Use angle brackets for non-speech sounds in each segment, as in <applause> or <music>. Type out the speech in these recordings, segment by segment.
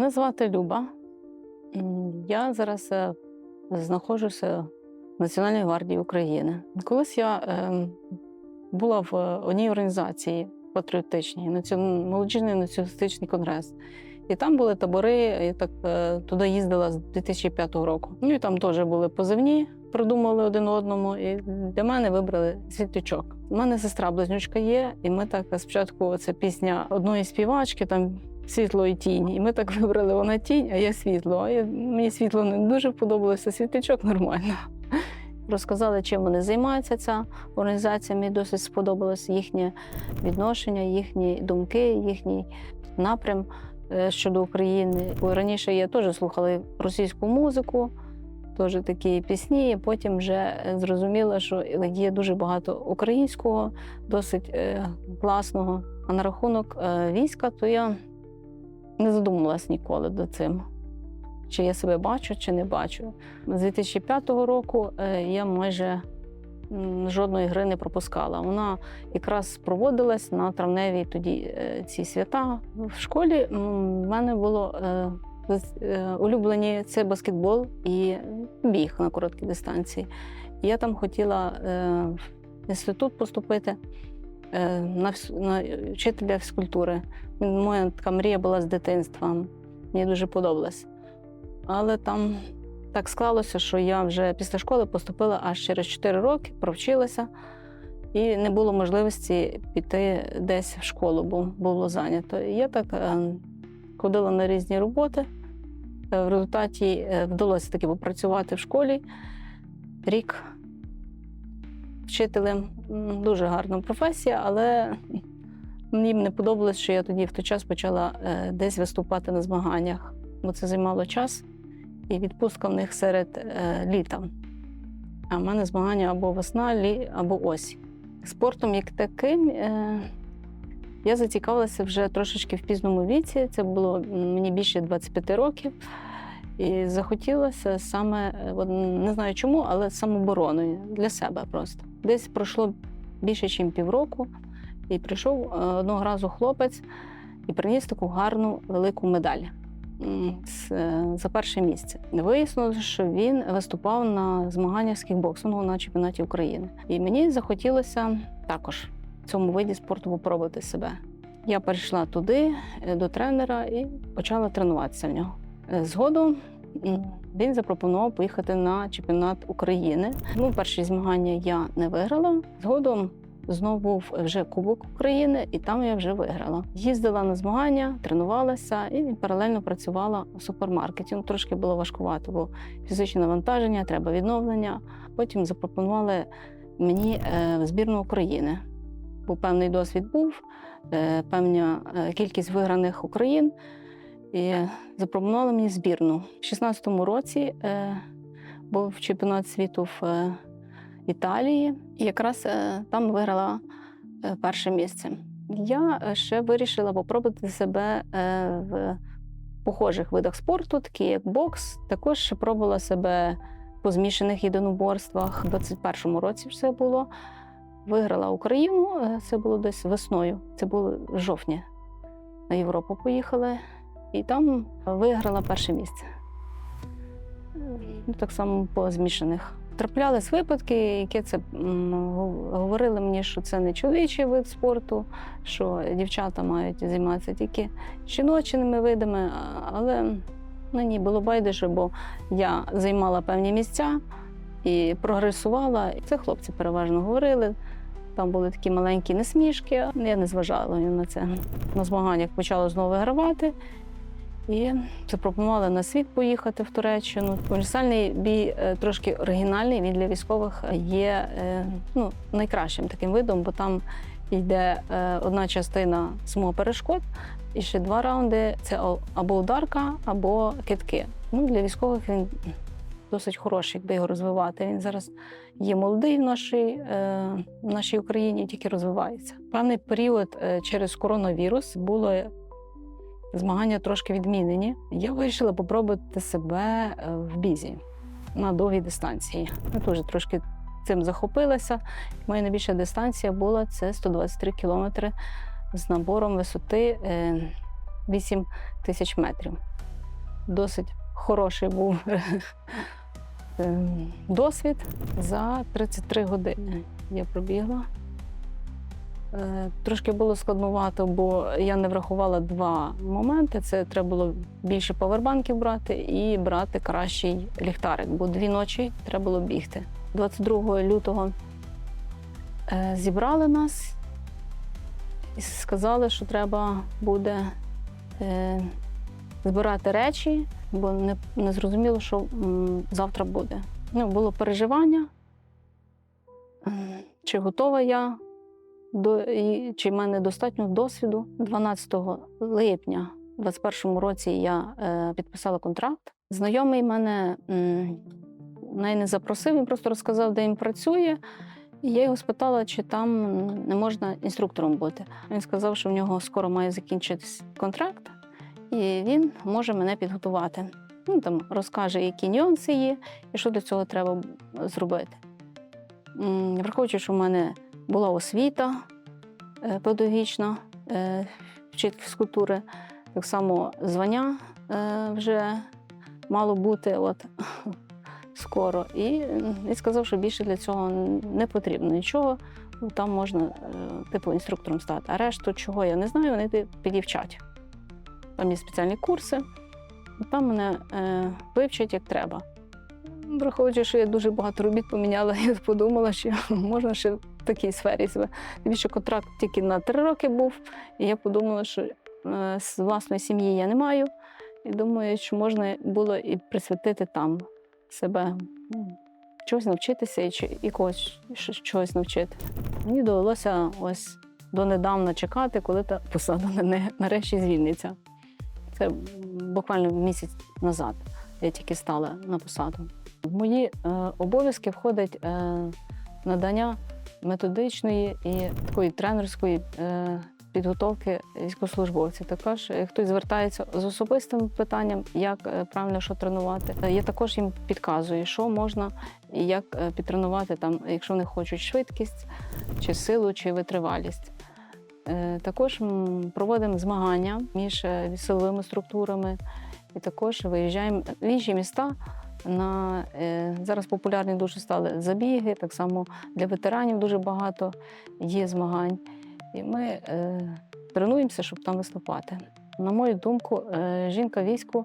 Мене звати Люба. Я зараз е, знаходжуся в Національній гвардії України. Колись я е, була в одній організації патріотичній, молодіжний націоналістичний конгрес. І там були табори, я так е, туди їздила з 2005 року. Ну і там теж були позивні, придумали один одному. І для мене вибрали світлячок. У мене сестра близнючка є, і ми так спочатку це пісня одної співачки, там світло і тінь. І ми так вибрали вона тінь, а я світло. Я, мені світло не дуже подобалося, світлячок нормально. Розказали, чим вони займаються. Ця організація. Мені досить сподобалось їхнє відношення, їхні думки, їхній напрям е, щодо України. Раніше я теж слухала російську музику, теж такі пісні. і Потім вже е, зрозуміла, що є дуже багато українського, досить е, класного. А на рахунок війська, то я не задумувалась ніколи до цим. Чи я себе бачу, чи не бачу. З 2005 року е, я майже жодної гри не пропускала. Вона якраз проводилась на травневі тоді е, ці свята. В школі в мене було е, улюблені це баскетбол і біг на короткій дистанції. Я там хотіла в інститут поступити на, на вчителя фізкультури. Моя така мрія була з дитинства. Мені дуже подобалось. Але там так склалося, що я вже після школи поступила аж через 4 роки, провчилася, і не було можливості піти десь в школу, бо було зайнято. Я так е, ходила на різні роботи. Е, В результаті е, вдалося таки попрацювати в школі рік вчителем. Дуже гарна професія, але мені не подобалось, що я тоді в той час почала е, десь виступати на змаганнях, бо це займало час, і відпустка в них серед е, літа. А в мене змагання або весна, лі, або осінь. Спортом як таким е, я зацікавилася вже трошечки в пізному віці. Це було мені більше 25 років. І захотілося саме, е, не знаю чому, але самобороною для себе просто. Десь пройшло більше, ніж півроку, і прийшов е, одного разу хлопець і приніс таку гарну велику медаль е, за перше місце. Вияснилося, що він виступав на змаганнях з кікбоксингу на чемпіонаті України. І мені захотілося також в цьому виді спорту попробувати себе. Я перейшла туди до тренера і почала тренуватися в нього. Е, Згодом він запропонував поїхати на чемпіонат України. Ну, перші змагання я не виграла. Згодом знову був вже Кубок України, і там я вже виграла. Їздила на змагання, тренувалася і паралельно працювала в супермаркеті. Ну, трошки було важкувато, бо фізичне навантаження, треба відновлення. Потім запропонували мені е, збірну України. Бо певний досвід був, е, певна кількість виграних Україн. І запропонували мені збірну. У 16-му році е, був чемпіонат світу в е, Італії, і якраз е, там виграла перше місце. Я ще вирішила попробувати себе в похожих видах спорту, такі як бокс. Також ще пробувала себе по змішаних єдиноборствах. У 21-му році все було. Виграла Україну, це було десь весною, це було в жовтні. На Європу поїхали, і там виграла перше місце. Ну, так само по змішаних. Траплялись випадки, які це говорили мені, що це не чоловічий вид спорту, що дівчата мають займатися тільки жіночими видами, але мені було байдуже, бо я займала певні місця і прогресувала. Це хлопці переважно говорили. Там були такі маленькі несмішки, я не зважала на це. На змаганнях почала знову вигравати. І запропонували на світ поїхати в Туреччину. Універсальний бій е, трошки оригінальний. Він для військових є е, ну, найкращим таким видом, бо там йде е, одна частина самоперешкод, і ще два раунди це або ударка, або китки. Ну, для військових він досить хороший, якби його розвивати. Він зараз є молодий в нашій, в нашій Україні, тільки розвивається. Певний період через коронавірус було змагання трошки відмінені. Я вирішила попробувати себе е, в бізі на довгій дистанції. Я теж трошки цим захопилася. Моя найбільша дистанція була це 123 кілометри з набором висоти е, 8 тисяч метрів. досить хороший був ем, досвід. За 33 години я пробігла. Е, Трошки було складновато, бо я не врахувала два моменти. Це треба було більше павербанків брати і брати кращий ліхтарик, бо дві ночі треба було бігти. 22 лютого е, зібрали нас і сказали, що треба буде е, збирати речі, бо не зрозуміло, що завтра буде. Ну, було переживання, чи готова я, до, і, чи в мене достатньо досвіду. 12 липня у 2021 році я е, підписала контракт. Знайомий мене м, не запросив, він просто розказав, де він працює. І я його спитала, чи там не можна інструктором бути. Він сказав, що в нього скоро має закінчитись контракт, і він може мене підготувати. Ну, там розкаже, які нюанси є і що для цього треба зробити. Враховуючи, що в мене була освіта е, педагогічна, е, вчитель фізкультури, так само звання е, вже мало бути от, <laughs> скоро. І він сказав, що більше для цього не потрібно нічого. Там можна типу інструктором стати. А решту, чого я не знаю, вони підівчать. Там є спеціальні курси, там мене вивчать як треба. Враховуючи, що я дуже багато робіт поміняла, <laughs> я подумала, що <laughs> можна ще такій сфері себе. Тим більше контракт тільки на три роки був, і я подумала, що е, з власної сім'ї я не маю. І думаю, що можна було і присвятити там себе, ну, чогось навчитися і, і когось чогось навчити. Мені довелося ось донедавна чекати, коли та посада на- нарешті звільниться. Це буквально місяць назад я тільки стала на посаду. В мої е, обов'язки входить е, надання методичної і такої тренерської е, підготовки військовослужбовців. Також е, хтось звертається з особистим питанням, як е, правильно що тренувати. Я також їм підказую, що можна і як підтренувати там, якщо вони хочуть швидкість, чи силу, чи витривалість. Також проводимо змагання між силовими структурами, і також виїжджаємо в інші міста. На е, зараз популярні дуже стали забіги. Так само для ветеранів дуже багато є змагань. І ми е, тренуємося, щоб там виступати. На мою думку, е, жінка війську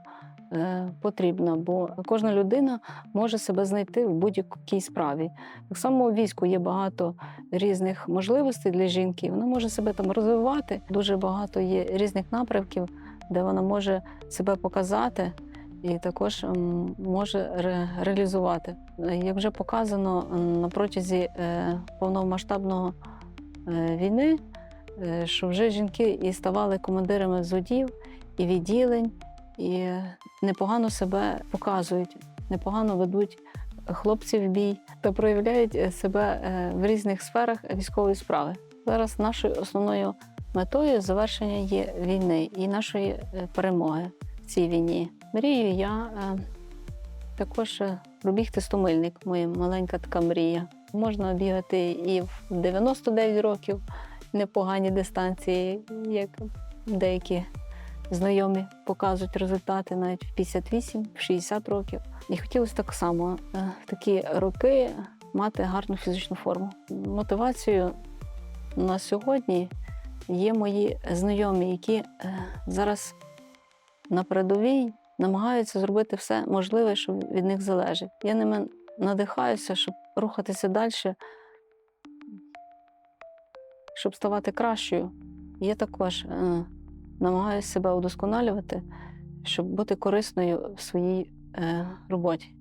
потрібна, бо кожна людина може себе знайти в будь-якій справі. Так само у війську є багато різних можливостей для жінки. Вона може себе там розвивати. Дуже багато є різних напрямків, де вона може себе показати і також може ре- реалізувати. Е, Як вже показано на протязі е, повномасштабного е, війни, що вже жінки і ставали командирами зодів і відділень, і непогано себе показують, непогано ведуть хлопців в бій та проявляють себе в різних сферах військової справи. Зараз нашою основною метою завершення є війни і нашої перемоги в цій війні. Мрію я е, також е, пробігти 100 мильник, моя маленька така мрія. Можна бігати і в 99 років непогані дистанції, як деякі знайомі показують результати навіть в 58, в 60 років. І хотілося так само е, в такі роки мати гарну фізичну форму. Мотивацією на сьогодні є мої знайомі, які зараз на передовій намагаються зробити все можливе, що від них залежить. Я ними надихаюся, щоб рухатися далі, щоб ставати кращою. Я також е, намагаюся себе удосконалювати, щоб бути корисною в своїй е, роботі.